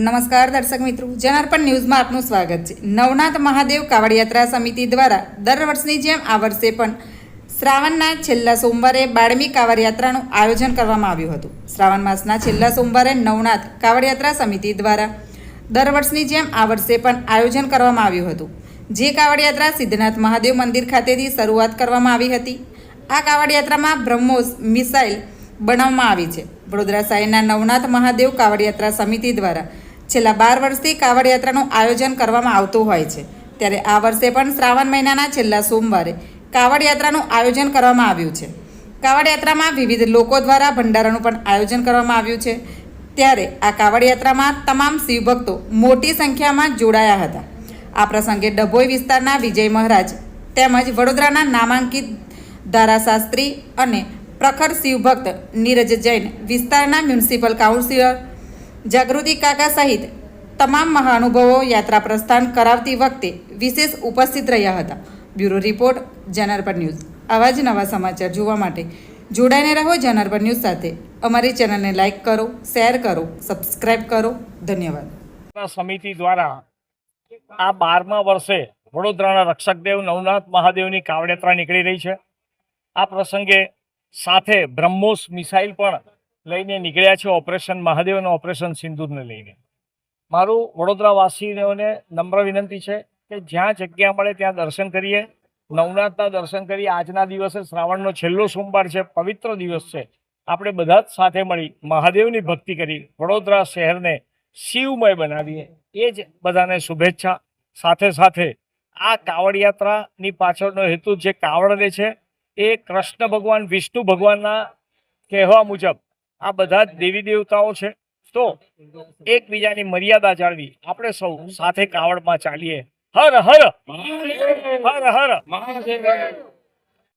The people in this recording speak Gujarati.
નમસ્કાર દર્શક મિત્રો, જનાર્પણ ન્યૂઝમાં આપનું સ્વાગત છે. નવનાથ મહાદેવ કાવડ યાત્રા સમિતિ દ્વારા દર વર્ષની જેમ આ વર્ષે પણ શ્રાવણના છેલ્લા સોમવારે બાળમી કાવડ યાત્રાનું આયોજન કરવામાં આવ્યું હતું. શ્રાવણ માસના છેલ્લા સોમવારે નવનાથ કાવડ યાત્રા સમિતિ દ્વારા દર વર્ષની જેમ આ વર્ષે પણ આયોજન કરવામાં આવ્યું હતું. જે કાવડ યાત્રા સિદ્ધનાથ મહાદેવ મંદિર ખાતેથી શરૂઆત કરવામાં આવી હતી. આ કાવડ યાત્રામાં બ્રહ્મોસ મિસાઇલ બનાવવામાં આવી છે. વડોદરા શહેરના નવનાથ મહાદેવ કાવડ યાત્રા સમિતિ દ્વારા છેલ્લા બાર વર્ષથી કાવડ યાત્રાનું આયોજન કરવામાં આવતું હોય છે. ત્યારે આ વર્ષે પણ શ્રાવણ મહિનાના છેલ્લા સોમવારે કાવડ યાત્રાનું આયોજન કરવામાં આવ્યું છે. કાવડ યાત્રામાં વિવિધ લોકો દ્વારા ભંડારાનું પણ આયોજન કરવામાં આવ્યું છે. ત્યારે આ કાવડ યાત્રામાં તમામ શિવભક્તો મોટી સંખ્યામાં જોડાયા હતા. આ પ્રસંગે ડભોઈ વિસ્તારના વિજય મહારાજ તેમજ વડોદરાના નામાંકિત ધારાશાસ્ત્રી અને પ્રખર શિવભક્ત નીરજ જૈન વિસ્તારના મ્યુનિસિપલ કાઉન્સિલર જાગૃતિ કાકા સહિત તમામ મહાનુભાવો યાત્રા પ્રસ્થાન કરાવતી વખતે વિશેષ ઉપસ્થિત રહ્યા હતા. બ્યુરો રિપોર્ટ જનરપર ન્યૂઝ. આવા જ નવા સમાચાર જોવા માટે જોડાઈને રહો જનરપર ન્યૂઝ સાથે. અમારી ચેનલને લાઇક કરો, શેર કરો, સબસ્ક્રાઇબ કરો. ધન્યવાદ. સમિતિ દ્વારા આ બારમા વર્ષે વડોદરાના રક્ષકદેવ નવનાથ મહાદેવની કાવડયાત્રા નીકળી રહી છે. આ પ્રસંગે સાથે બ્રહ્મોસ મિસાઇલ પણ લઈને નીકળ્યા છે ઓપરેશન મહાદેવ અને ઓપરેશન સિંદૂરને લઈને. મારું વડોદરાવાસીઓને નમ્ર વિનંતી છે કે જ્યાં જગ્યા મળે ત્યાં દર્શન કરીએ. નવનાથના દર્શન કરીએ આજના દિવસે શ્રાવણનો છેલ્લો સોમવાર છે, પવિત્ર દિવસ છે. આપણે બધા જ સાથે મળી મહાદેવની ભક્તિ કરી વડોદરા શહેરને શિવમય બનાવીએ. એ જ બધાને શુભેચ્છા. સાથે સાથે આ કાવડ યાત્રાની પાછળનો હેતુ જે કાવડ છે, એ કૃષ્ણ ભગવાન, વિષ્ણુ ભગવાનના કહેવા મુજબ આ બધા જ દેવી દેવતાઓ છે. તો એકબીજાની મર્યાદા જાળવી. આપણે સૌ સાથે કાવડમાં ચાલીએ. હર હર. હર હર.